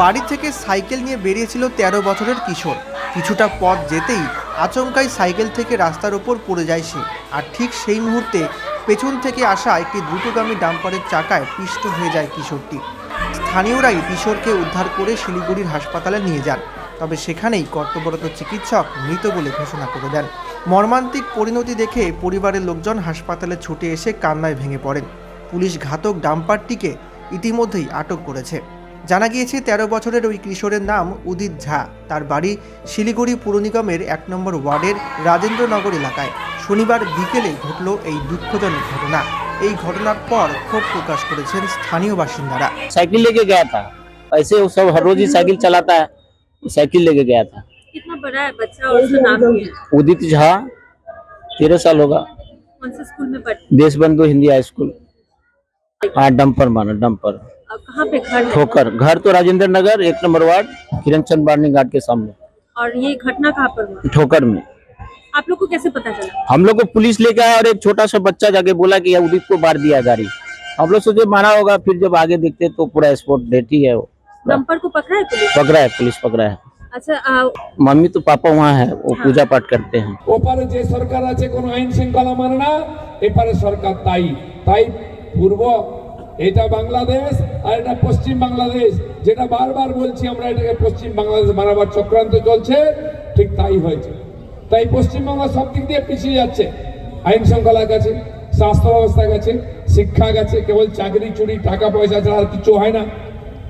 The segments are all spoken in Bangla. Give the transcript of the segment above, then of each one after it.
বাড়ি থেকে সাইকেল নিয়ে বেরিয়েছিল তেরো বছরের কিশোর। কিছুটা পথ যেতেই আচমকাই সাইকেল থেকে রাস্তার ওপর পড়ে যায় সে। আর ঠিক সেই মুহূর্তে পেছন থেকে আসা একটি দ্রুতগামী ডাম্পারের চাকায় পিষ্ট হয়ে যায় কিশোরটি। স্থানীয়রাই কিশোরকে উদ্ধার করে শিলিগুড়ির হাসপাতালে নিয়ে যান। তবে সেখানেই কর্তব্যরত চিকিৎসক মৃত বলে ঘোষণা করে দেন। মর্মান্তিক পরিণতি দেখে পরিবারের লোকজন হাসপাতালে ছুটে এসে কান্নায় ভেঙে পড়েন। পুলিশ ঘাতক ডাম্পারটিকে ইতিমধ্যেই আটক করেছে। জানা গিয়েছে তেরো বছরের ওই কিশোরের নাম উদিত ঝা তার বাড়ি শিলিগুড়ি পুর নিগমের এক নম্বর ওয়ার্ডের রাজেন্দ্রনগর এলাকায় শনিবার বিকেলে ঘটল এই দুঃখজনক ঘটনা এই ঘটনার পর ক্ষোভ প্রকাশ করেছেন স্থানীয় বাসিন্দারা साइकिल लेके गया था ऐसे वो सब हर रोज ही साइकिल चलाता है साइकिल लेके गया था कितना बड़ा है बच्चा और उसका नाम क्या है उदित झा तेरह साल होगा कौन से स्कूल में पढ़ते देश बंधु हिंदी हाई स्कूल हाँ डंपर माना डंपर अब कहाँ पे घर है? ठोकर घर तो राजेंद्र नगर एक नंबर वार्ड किरण चंद बारनी घाट के सामने और ये घटना कहाँ पर हुआ ठोकर में आप लोग को कैसे पता चला हम लोग को पुलिस लेके आया और एक छोटा सा बच्चा जाके बोला कि ये उदित को मार दिया गाड़ी हम लोग सोचे मारा होगा फिर जब आगे देखते तो पूरा स्पॉट डेट ही है वो डंपर को पकड़ा है पुलिस पकड़ा है पुलिस पकड़ा है अच्छा आ, मम्मी तो पापा वहाँ है वो पूजा पाठ करते हैं ওপারে যে সরকার আছে কোনো আইন শৃঙ্খলা মানে না এপারে সরকার তাই তাই পূর্ব, এটা বাংলাদেশ আর এটা পশ্চিম বাংলাদেশ। যেটা বারবার বলছি, আমরা এটাকে পশ্চিম বাংলাদেশ বানাবার চক্রান্ত চলছে, ঠিক তাই হয়েছে। তাই পশ্চিমবাংলা সব দিক দিয়ে পিছিয়ে যাচ্ছে। আইন শৃঙ্খলা গেছে, স্বাস্থ্য ব্যবস্থা গেছে, শিক্ষা গেছে, কেবল চাকরি, চুরি, টাকা, পয়সা ছাড়া আর কিছু হয় না।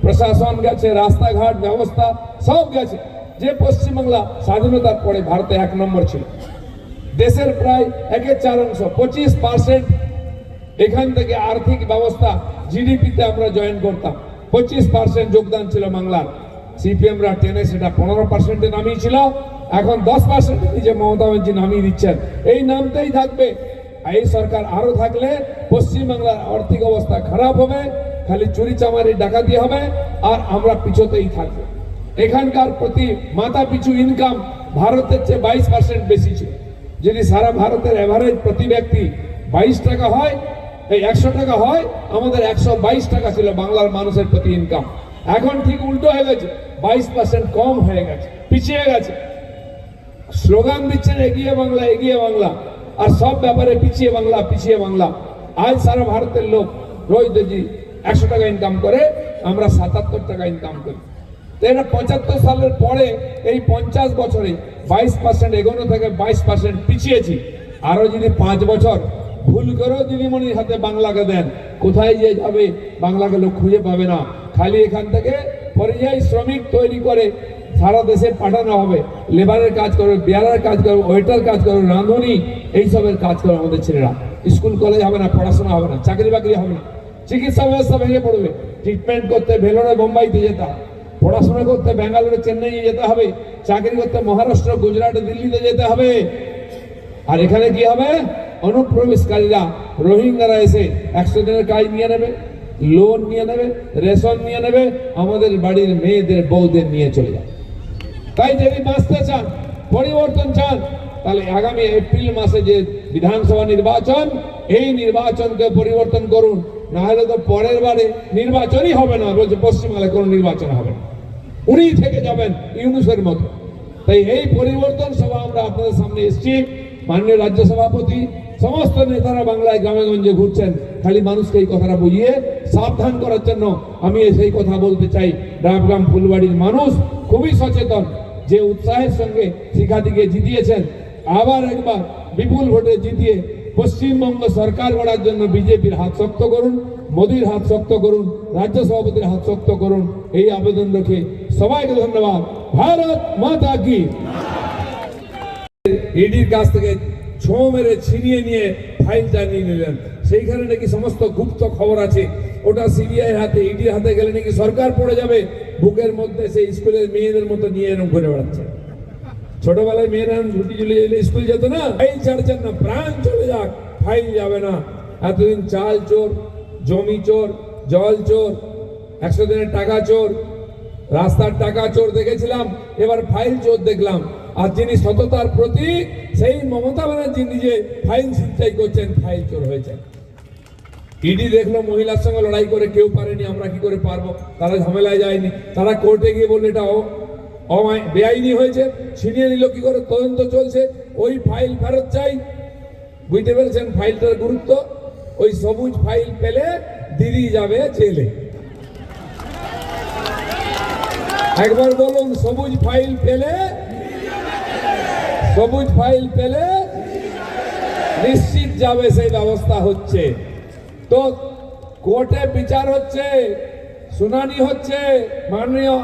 প্রশাসন গেছে, রাস্তাঘাট, ব্যবস্থা সব গেছে। যে পশ্চিমবাংলা স্বাধীনতার পরে ভারতে এক নম্বর ছিল। দেশের প্রায় একের চার অংশ, পঁচিশ পার্সেন্ট এখান থেকে আর্থিক ব্যবস্থা জিডিপিতে আমরা জয়েন করতাম। পঁচিশ পার্সেন্ট যোগদান ছিল বাংলার। সিপিএমরা টেনে সেটা পনেরো পার্সেন্টে নামিয়েছিল এখন দশ পার্সেন্ট নিজে মমতা ব্যানার্জি নামিয়ে দিচ্ছেন, এই নামতেই থাকবে। এই সরকার আরও থাকলে পশ্চিমবাংলার আর্থিক অবস্থা খারাপ হবে, খালি চুরি চামারি ডাকাতি হবে, আর আমরা পিছতেই থাকব। এখানকার প্রতি মাথা পিছু ইনকাম ভারতের চেয়ে বাইশ পার্সেন্ট বেশি ছিল। যদি সারা ভারতের এভারেজ প্রতি ব্যক্তি বাইশ টাকা হয় এই একশো টাকা হয়, আমাদের একশো বাইশ টাকা ছিল বাংলার মানুষের প্রতি ইনকাম এখন ঠিক উল্টো হয়ে গেছে, বাইশ পার্সেন্ট কম হয়ে গেছে, পিছিয়ে গেছে। স্লোগান দিচ্ছেন এগিয়ে বাংলা এগিয়ে বাংলা, আর সব ব্যাপারে পিছিয়ে বাংলা পিছিয়ে বাংলা। আজ সারা ভারতের লোক রোজ দেখি একশো টাকা ইনকাম করে, আমরা সাতাত্তর টাকা ইনকাম করি। তো এটা পঁচাত্তর সালের পরে এই পঞ্চাশ বছরে বাইশ পার্সেন্ট এগোনো থেকে বাইশ পার্সেন্ট পিছিয়েছি। আরও যদি পাঁচ বছর ভুল করেও দিদিমণির হাতে বাংলাকে দেন। কোথায় যে যাবে, বাংলাকে লোক খুঁজে পাবে না। খালি এখান থেকে পরিযায়ী শ্রমিক তৈরি করে সারা দেশে পাঠানো হবে। লেবারের কাজ করবে বিয়ারের কাজ করবে ওয়েটার কাজ করবে রাঁধুনি, এইসবের কাজ করবে আমাদের ছেলেরা। স্কুল, কলেজ হবে না, পড়াশোনা হবে না, চাকরি বাকরি হবে না। চিকিৎসা ব্যবস্থা ভেঙে পড়বে। ট্রিটমেন্ট করতে ভেলোরে বোম্বাইতে যেতে হবে। পড়াশোনা করতে ব্যাঙ্গালোরে চেন্নাইয়ে যেতে হবে। চাকরি করতে মহারাষ্ট্র, গুজরাট, দিল্লিতে যেতে হবে। আর এখানে কি হবে? অনুপ্রবেশকারীরা রোহিঙ্গারা এসে একশো দিনের কাজ নিয়ে নেবে লোন নিয়ে নেবে, রেশন নিয়ে নেবে, আমাদের বাড়ির মেয়েদের, বউদের নিয়ে চলে যাবে। তাই যদি বাঁচতে চান, পরিবর্তন চান, তাহলে আগামী এপ্রিল মাসে যে বিধানসভা নির্বাচন, এই নির্বাচনকে পরিবর্তন করুন। না হলে তো পরের বারে নির্বাচনই হবে না। বলছে, পশ্চিমবাংলায় কোনো নির্বাচন হবে না। উনি থেকে যাবেন ইউনুসের মতো। তাই এই পরিবর্তন সভা আমরা আপনাদের সামনে এসেছি। মাননীয় রাজ্য সভাপতি সমস্ত নেতারা বাংলায় গ্রামে গঞ্জে ঘুরছেন। খালি মানুষকে এই কথাটা বুঝিয়ে সাবধান করার জন্য আমি সেই কথা বলতে চাই। ডাবগ্রাম ফুলবাড়ির মানুষ খুবই সচেতন, যে উৎসাহের সঙ্গে শিখাদিকে জিতিয়েছেন। আবার একবার বিপুল ভোটে জিতিয়ে পশ্চিমবঙ্গ সরকার গড়ার জন্য বিজেপির হাত শক্ত করুন, মোদীর হাত শক্ত করুন, রাজ্য সভাপতির হাত শক্ত করুন। এই আবেদন রেখে সবাইকে ধন্যবাদ। ভারত মাতা কি। ইডির কাছ থেকে ছো মেরে ছিনিয়ে নিয়ে ফাইলটা নিয়ে নিলেন। সেইখানে নাকি সমস্ত গুপ্ত খবর আছে। ওটা সিবিআই হাতে ইডির হাতে গেলে নাকি সরকার পড়ে যাবে। বুকের মধ্যে সেই স্কুলের মেয়েদের মতো নিয়ে এরকম করে বেড়াচ্ছে। ছোটবেলায় মেয়েরা ছুটি চলে এলে স্কুল যেত না। ফাইল ছাড়ছেন না, প্রাণ চলে যাক, ফাইল যাবে না। এতদিন চাল চোর, জমি চোর, জল চোর, একশো দিনের টাকা চোর, রাস্তার টাকা চোর দেখেছিলাম। এবার ফাইল চোর দেখলাম। আর যিনি সততার প্রতীক, সেই মমতা ব্যানার্জি নিজে ফাইল ছিনতাই করছেন, ফাইল চোর হয়েছেন। ইডি দেখল মহিলার সঙ্গে লড়াই করে, কেউ পারেনি, আমরা কি করে পারব? তারা ঝামেলায় যায়নি। তারা কোর্টে গিয়ে বলল, এটা বেআইনি হয়েছে। ছিনিয়ে নিল কি করে? তদন্ত চলছে। ওই ফাইল ফেরত চাই। বুঝতে পেরেছেন ফাইলটার গুরুত্ব? ওই সবুজ ফাইল পেলে দিদি যাবে জেলে। একবার বলুন, সবুজ ফাইল পেলে সবুজ ফাইল পেলে নিশ্চিত যাবে সেই ব্যবস্থা হচ্ছে। তো কোর্টে বিচার হচ্ছে, শুনানি হচ্ছে, মাননীয়